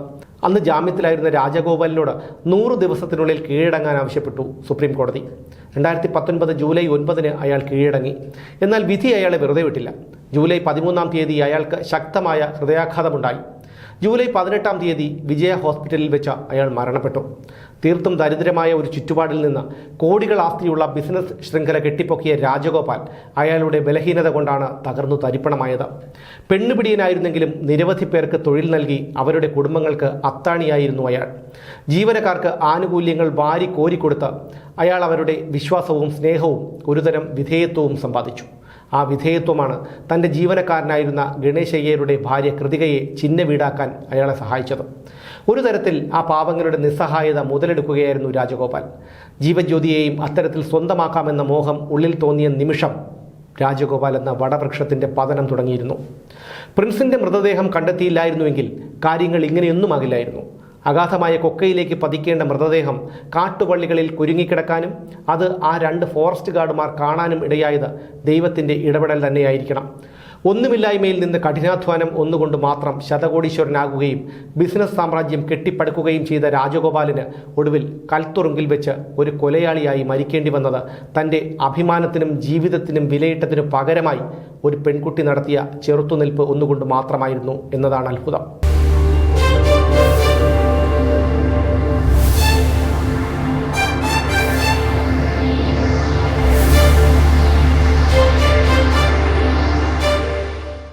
S1: അന്ന് ജാമ്യത്തിലായിരുന്ന രാജഗോപാലിനോട് നൂറ് ദിവസത്തിനുള്ളിൽ കീഴടങ്ങാൻ ആവശ്യപ്പെട്ടു സുപ്രീം കോടതി. രണ്ടായിരത്തി പത്തൊൻപത് ജൂലൈ ഒൻപതിന് അയാൾ കീഴടങ്ങി. എന്നാൽ വിധി അയാളെ വെറുതെ വിട്ടില്ല. ജൂലൈ പതിമൂന്നാം തീയതി അയാൾക്ക് ശക്തമായ ഹൃദയാഘാതമുണ്ടായി. ജൂലൈ പതിനെട്ടാം തീയതി വിജയ ഹോസ്പിറ്റലിൽ വെച്ച് അയാൾ മരണപ്പെട്ടു. തീർത്തും ദരിദ്രമായ ഒരു ചുറ്റുപാടിൽ നിന്ന് കോടികൾ ആസ്തിയുള്ള ബിസിനസ് ശൃംഖല കെട്ടിപ്പൊക്കിയ രാജഗോപാൽ അയാളുടെ ബലഹീനത കൊണ്ടാണ് തകർന്നു തരിപ്പണമായത്. പെണ്ണുപിടിയനായിരുന്നെങ്കിലും നിരവധി പേർക്ക് തൊഴിൽ നൽകി അവരുടെ കുടുംബങ്ങൾക്ക് അത്താണിയായിരുന്നു അയാൾ. ജീവനക്കാർക്ക് ആനുകൂല്യങ്ങൾ വാരി കോരിക്കൊടുത്ത് അയാൾ അവരുടെ വിശ്വാസവും സ്നേഹവും ഒരുതരം വിധേയത്വവും സമ്പാദിച്ചു. ആ വിധേയത്വമാണ്. തന്റെ ജീവനക്കാരനായിരുന്ന ഗണേശയ്യരുടെ ഭാര്യ കൃതികയെ ചിഹ്ന വീടാക്കാൻ അയാളെ സഹായിച്ചത്. ഒരു തരത്തിൽ ആ പാവങ്ങളുടെ നിസ്സഹായത മുതലെടുക്കുകയായിരുന്നു രാജഗോപാൽ. ജീവജ്യോതിയെയും അത്തരത്തിൽ സ്വന്തമാക്കാമെന്ന മോഹം ഉള്ളിൽ തോന്നിയ നിമിഷം രാജഗോപാൽ എന്ന വടവൃക്ഷത്തിന്റെ പതനം തുടങ്ങിയിരുന്നു. പ്രിൻസിന്റെ മൃതദേഹം കണ്ടെത്തിയില്ലായിരുന്നുവെങ്കിൽ കാര്യങ്ങൾ ഇങ്ങനെയൊന്നും ഇങ്ങനെയൊന്നുമാകില്ലായിരുന്നു അഗാധമായ കൊക്കയിലേക്ക് പതിക്കേണ്ട മൃതദേഹം കാട്ടുപള്ളികളിൽ കുരുങ്ങിക്കിടക്കാനും അത് ആ രണ്ട് ഫോറസ്റ്റ് ഗാർഡുമാർ കാണാനും ഇടയായത് ദൈവത്തിന്റെ ഇടപെടൽ തന്നെയായിരിക്കണം. ഒന്നുമില്ലായ്മയിൽ നിന്ന് കഠിനാധ്വാനം ഒന്നുകൊണ്ട് മാത്രം ശതകോടീശ്വരനാകുകയും ബിസിനസ് സാമ്രാജ്യം കെട്ടിപ്പടുക്കുകയും ചെയ്ത രാജഗോപാലിന് ഒടുവിൽ കൽത്തുറുങ്കിൽ വെച്ച് ഒരു കൊലയാളിയായി മരിക്കേണ്ടി വന്നത് തന്റെ അഭിമാനത്തിനും ജീവിതത്തിനും വിലയിട്ടതിനു പകരമായി ഒരു പെൺകുട്ടി നടത്തിയ ചെറുത്തുനിൽപ്പ് ഒന്നുകൊണ്ട് മാത്രമായിരുന്നു എന്നതാണ് അത്ഭുതം.